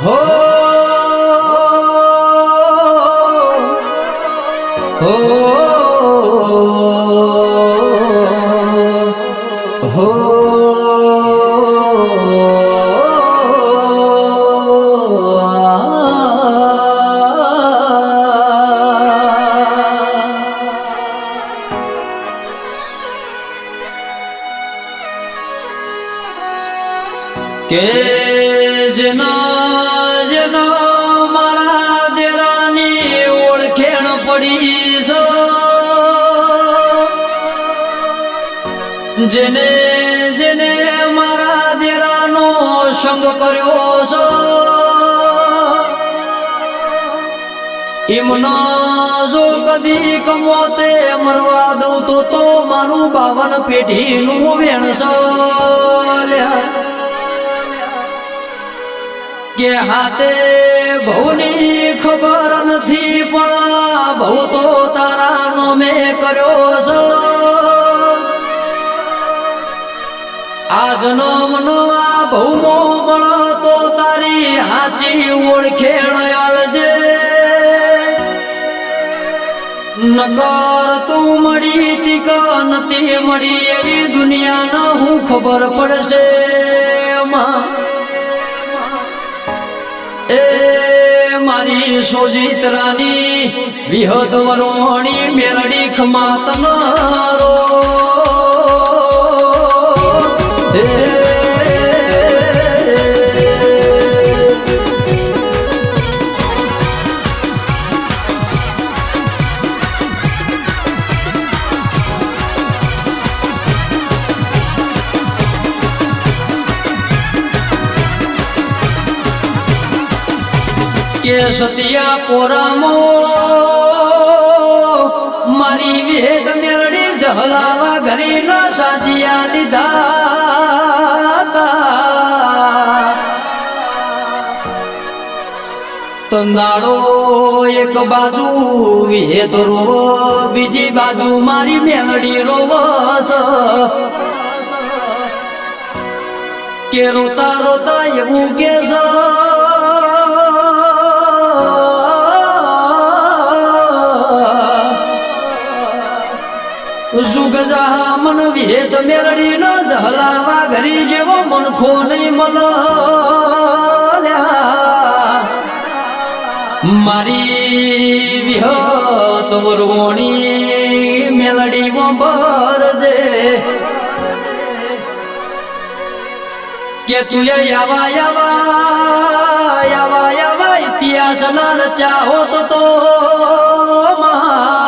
હો હો હો કે જેનો ઓળખેણ પડી જેને જેને મારા દેરાનો સંગ કર્યો છો. એમના જો કદી કમોતે મરવા દઉં તો તો મારું બાવન પેઢીનું વેણસો કે હાથે બહુની ખબર નથી, પણ બહુ તો તારાનો મેં કર્યો છો. આ જન્મનો આ બહુમો મળો તો તારી હાચી ઓળખેણ આલજે નકર તું મળી તીક નથી મળી એવી દુનિયાનો હું ખબર પડશે, માં. એ મારી સોજીત રાની વિહત વરોણી મેરડી ખમાતન કે સતિયા પોરામો મારી વેદ મેરડી જહલાવા ઘરી ના સાજિયા લીધા તા. તંદાડો એક બાજુ, વેદ રોવો, બીજી બાજુ મારી મેલડી રોવસ કે રોતા રોતા એવું કે મન વિહેત મેરડી ન જહલાવા ઘરી જેવો મનખો નહીં મલ્યા મારી વિહત વરવણી મેલડી વંબરજે કે તું યાવા યાવા યાવા યાવા ઇતિહાસ ના રચા હોત તો માં.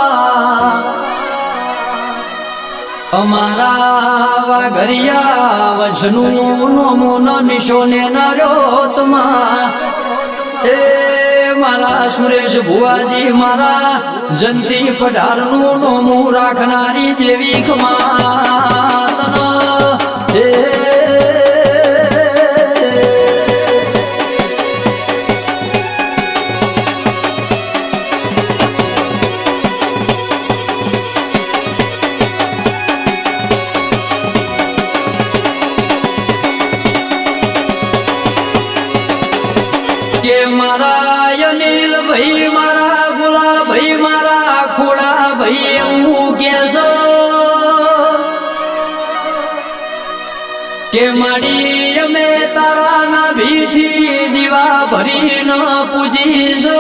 અમારા વાઘરિયા વંશનું નોમું ન નિશોને નાર્યો એ મારા સુરેશ ભુવાજી, મારા જંતી પઢારનું નોમું રાખનારી દેવી ખમાતન કે મારા અનિલ ભાઈ, મારા ગુલાલ ભાઈ, મારા ખોડા ભાઈ, એવું કે કે માડી અમે તારા ના ભીથી દીવા ભરી ન પૂજીશો.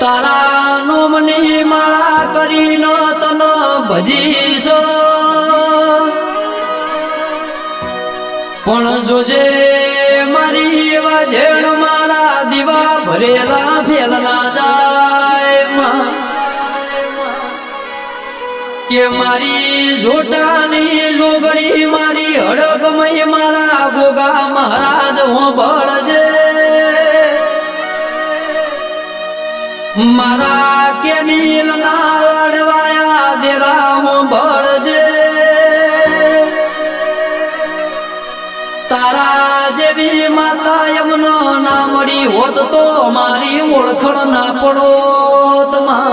તારા નોમની માળા કરી ન તન ભજીશ. પણ જોજે દીવા ભરેલા ફેલના જાય કે મારી જોટાની જોગણી, મારી હડકમય મારા ગોગા મહારાજ, હું બળજે મારા ના મળી હોત તો મારી ઓળખણ ના પડો તમા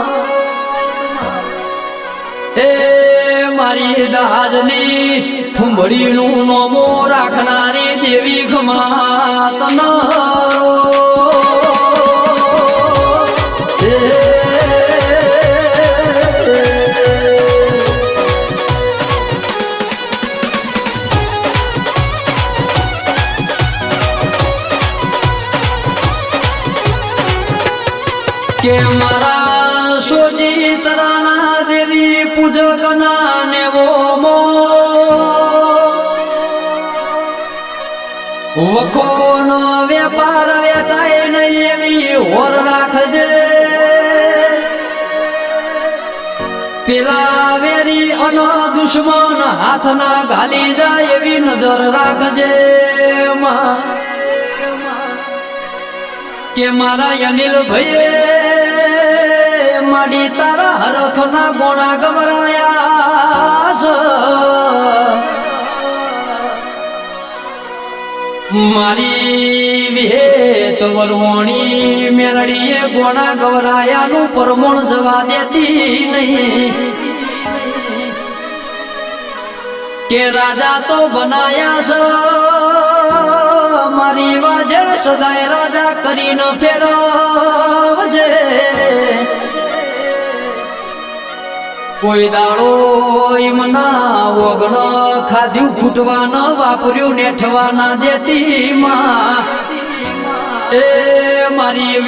એ મારી દાજની થુંબડીનું નોમો રાખનારી દેવી ખમા તન કે મારા સોજી તરાના દેવી પૂજક ના નેવો મો. વખોનો વેપાર વેટાય નહીં એવી હોર રાખજે. પેલા વેરી અનો દુશ્મન હાથ ના ઘાલી જાય એવી નજર રાખજે માં. કે મારા અનિલ ભાઈએ માડી તારા હરખ ના ગોણા ગવરાયા. મારી મારી તો વરવણી મેરડીએ ગોણા ગવરાયાનું પરમણ જવા દેતી નહીં. કે રાજા તો બનાયા છે મારી વાજણ સદાય રાજા કરીને ફેરવજે. કોઈ દાડો મના ઓગણ ખાધ્યું ખૂટવા વાપર્યું નેઠવાના દેતી માં એ મારી